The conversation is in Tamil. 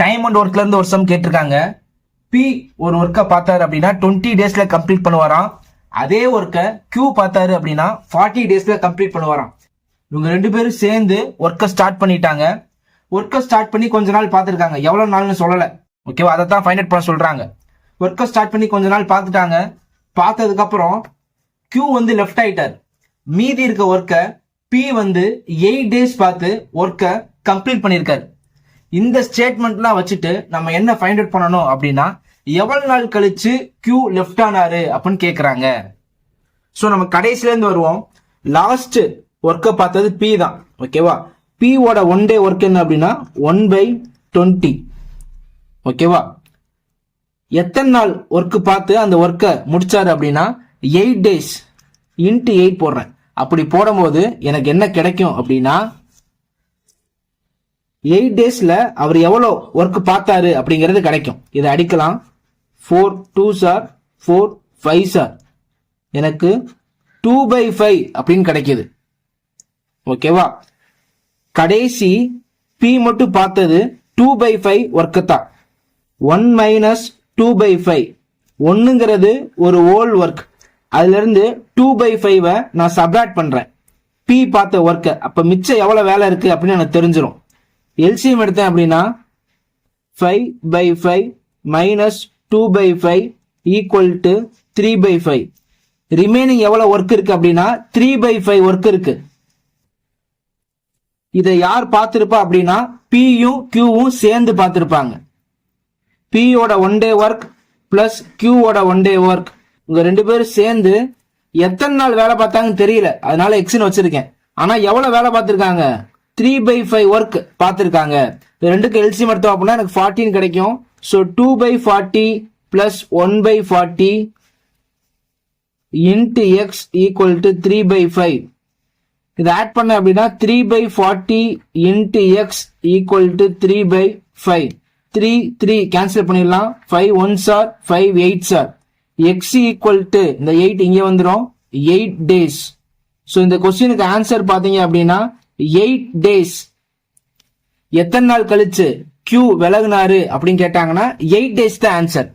டைம் அண்ட் ஒர்க்ல இருந்து ஒரு சம் கேட்டிருக்காங்க. பி ஒரு ஒர்க்கை பார்த்தாரு அப்படின்னா டுவெண்ட்டி டேஸ்ல கம்ப்ளீட் பண்ணுவாராம். அதே ஒர்க்கை கியூ பார்த்தாரு அப்படின்னா ஃபார்ட்டி டேஸ்ல கம்ப்ளீட் பண்ணுவாராம். இவங்க ரெண்டு பேரும் சேர்ந்து ஒர்க்கை ஸ்டார்ட் பண்ணிட்டாங்க. ஒர்க்கை ஸ்டார்ட் பண்ணி கொஞ்ச நாள் பார்த்துருக்காங்க. எவ்வளோ நாள்னு சொல்லலை. ஓகேவா அதை தான் ஃபைண்ட் அவுட் பண்ண சொல்கிறாங்க ஒர்க்கை ஸ்டார்ட் பண்ணி கொஞ்ச நாள் பார்த்துட்டாங்க. பார்த்ததுக்கப்புறம் கியூ வந்து லெஃப்ட் ஆயிட்டார். மீதி இருக்க ஒர்க்கை பி வந்து எயிட் டேஸ் பார்த்து ஒர்க்கை கம்ப்ளீட் பண்ணியிருக்காரு இந்த ஸ்டேட்மெண்ட்லாம் வச்சுட்டு நம்ம என்ன ஃபைண்ட் அவுட் பண்ணணும் அப்படின்னா எவ்வளவு நாள் கழிச்சு கியூ லெஃப்ட் ஆனாரு அப்படின்னு கேட்குறாங்க ஸோ நம்ம கடைசியிலேருந்து வருவோம். லாஸ்ட் ஒர்க்கை பார்த்தது பி தான். ஓகேவா பியோட ஒன் டே ஒர்க் என்ன அப்படின்னா ஒன் பை டுவெண்ட்டி ஓகேவா எத்தனை நாள் ஒர்க்கு பார்த்து அந்த ஒர்க்கை முடிச்சாரு அப்படின்னா எயிட் டேஸ் இன்ட்டு எயிட் போடுறேன். அப்படி போடும்போது எனக்கு என்ன கிடைக்கும் அப்படின்னா எயிட் டேஸ்ல அவர் எவ்வளோ ஒர்க் பார்த்தாரு அப்படிங்கிறது கிடைக்கும். இதை அடிக்கலாம். Four two sir four five sir எனக்கு டூ பை ஃபைவ் அப்படின்னு கிடைக்கிது. ஓகேவா கடைசி பி மட்டும் பார்த்தது டூ பை ஃபைவ் ஒர்க்கு தான். One minus two by five ஒன்றுங்கிறது ஒரு ஓல் ஒர்க் அதுலேருந்து டூ பை ஃபைவை நான் சப்ராக்ட் பண்ணுறேன் பி பார்த்த ஒர்க்கை அப்போ மிச்சம் எவ்வளோ வேலை இருக்குது அப்படின்னு எனக்கு தெரிஞ்சிடும் எல்சிஎம் எடுத்தேன் அப்படின்னா five by five minus two by five equal to three by five remaining எவ்வளோ ஒர்க் இருக்கு அப்படின்னா த்ரீ பை ஃபைவ் ஒர்க் இருக்கு. இதை யார் பார்த்துருப்பா அப்படின்னா பியும் கியூவும் சேர்ந்து பார்த்துருப்பாங்க. பியோட ஒன் டே ஒர்க் பிளஸ் கியூவோட ஒன் டே ஒர்க் உங்க ரெண்டு பேரும் சேர்ந்து எத்தனை நாள் வேலை பார்த்தாங்கன்னு தெரியல. அதனால எக்ஸ்னு வச்சிருக்கேன். ஆனா எவ்வளவு வேலை பார்த்திருக்காங்க? த்ரீ பை ஃபைவ் ஒர்க் பார்த்துருக்காங்க. இது ரெண்டுக்கு எல்சி எடுத்தோம் அப்படின்னா எனக்கு ஃபார்ட்டின்னு கிடைக்கும். So two by forty plus one by forty into x equal to three by five இதை ஆட் பண்ண அப்படின்னா three by forty into x equal to three by five three three cancel பண்ணிடலாம். Five one sir five eight sir x equal to இந்த எயிட் இங்கே வந்துடும் எயிட் டேஸ் ஸோ இந்த கொஸ்டினுக்கு ஆன்சர் பார்த்தீங்க அப்படின்னா எயிட் டேஸ். எத்தனை நாள் கழிச்சு கியூ விலகுனாரு அப்படின்னு கேட்டாங்கன்னா எயிட் டேஸ் தான் ஆன்சர்